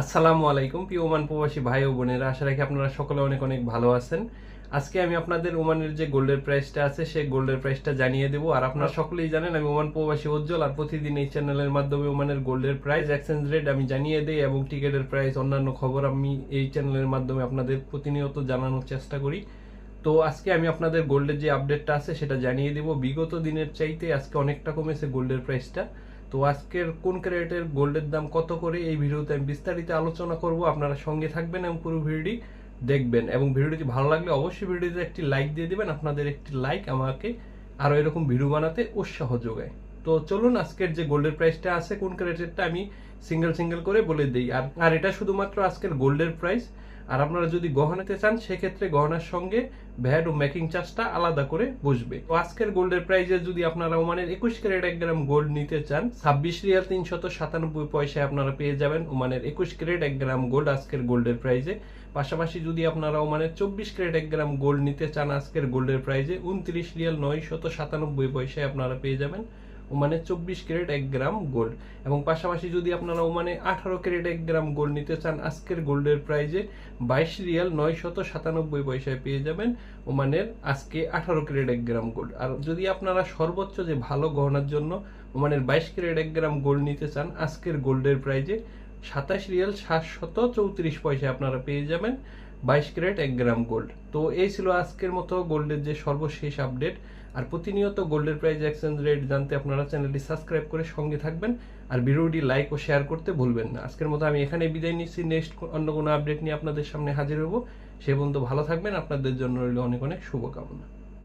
আসসালামু আলাইকুম প্রিয় ওমান প্রবাসী ভাই ও বোনেরা। আশা রাখি আপনারা সকলে অনেক অনেক ভালো আছেন। আজকে আমি আপনাদের ওমানের যে গোল্ডের প্রাইসটা আছে সেই গোল্ডের প্রাইসটা জানিয়ে দেবো। আর আপনারা সকলেই জানেন আমি ওমান প্রবাসী উজ্জ্বল আর প্রতিদিন এই চ্যানেলের মাধ্যমে ওমানের গোল্ডের প্রাইস এক্সচেঞ্জ রেট আমি জানিয়ে দেই এবং টিকেটের প্রাইস অন্যান্য খবর আমি এই চ্যানেলের মাধ্যমে আপনাদের প্রতিনিয়ত জানানোর চেষ্টা করি। তো আজকে আমি আপনাদের গোল্ডের যে আপডেটটা আছে সেটা জানিয়ে দেব। বিগত দিনের চাইতে আজকে অনেকটা কমেছে গোল্ডের প্রাইসটা। তো আজকের কোন ক্যারেটের গোল্ডের দাম কত করে এই ভিডিওতে আমি বিস্তারিত আলোচনা করব। আপনারা সঙ্গে থাকবেন এবং পুরো ভিডিওটি দেখবেন এবং ভিডিওটি ভালো লাগলে অবশ্যই ভিডিওতে একটি লাইক দিয়ে দেবেন। আপনাদের একটি লাইক আমাকে আরও এরকম ভিডিও বানাতে উৎসাহ যোগায়। তো চলুন আজকের যে গোল্ডের প্রাইসটা আছে, কোন ক্যারেটেরটা আমি সিঙ্গেল সিঙ্গেল করে বলে দিই। আর আর এটা শুধুমাত্র আজকের গোল্ডের প্রাইস আর আপনারা যদি গহনাতে চান, সেক্ষেত্রে গহনার সঙ্গে ভ্যাট ও মেকিং চার্জটা আলাদা করে বসবে। তো আজকের গোল্ডের প্রাইজে যদি আপনারা ওমানের একুশ ক্যারেট এক গ্রাম গোল্ড নিতে চান, ছাব্বিশ রিয়াল তিনশত সাতানব্বই পয়সায় আপনারা পেয়ে যাবেন ওমানের একুশ ক্যারেট এক গ্রাম গোল্ড আজকের গোল্ডের প্রাইজে পাশাপাশি যদি আপনারা ওমানের চব্বিশ ক্যারেট এক গ্রাম গোল্ড নিতে চান, আজকের গোল্ডের প্রাইজে উনত্রিশ রিয়াল নয় শত সাতানব্বই পয়সায় আপনারা পেয়ে যাবেন। ওমানে চব্বিশ ক্যারেট এক গ্রাম গোল্ড এবং পাশাপাশি যদি আপনারা ওমানে আঠারো ক্যারেট এক গ্রাম গোল্ড নিতে চান, আজকের গোল্ডের প্রাইজে বাইশ রিয়াল নয় শত সাতানব্বই পয়সায় পেয়ে যাবেন ওমানের আজকে আঠারো ক্যারেট এক গ্রাম গোল্ড আর যদি আপনারা সর্বোচ্চ যে ভালো গহনার জন্য ওমানের বাইশ ক্যারেট এক গ্রাম গোল্ড নিতে চান, আজকের গোল্ডের প্রাইজে সাতাশ রিয়াল সাতশত চৌত্রিশ পয়সায় আপনারা পেয়ে যাবেন বাইশ ক্যারেট এক গ্রাম গোল্ড তো এই ছিল আজকের মতো গোল্ডের যে সর্বশেষ আপডেট আর প্রতিনিয়ত গোল্ডের প্রাইস এক্সচেঞ্জ রেট জানতে আপনারা চ্যানেলটি সাবস্ক্রাইব করে সঙ্গে থাকবেন। আর ভিডিওটি লাইক ও শেয়ার করতে ভুলবেন না। আজকের মতো আমি এখানে বিদায় নিচ্ছি। নেক্সট অন্য কোনো আপডেট নিয়ে আপনাদের সামনে হাজির হব। সে পর্যন্ত ভালো থাকবেন। আপনাদের জন্য রইল অনেক অনেক শুভকামনা।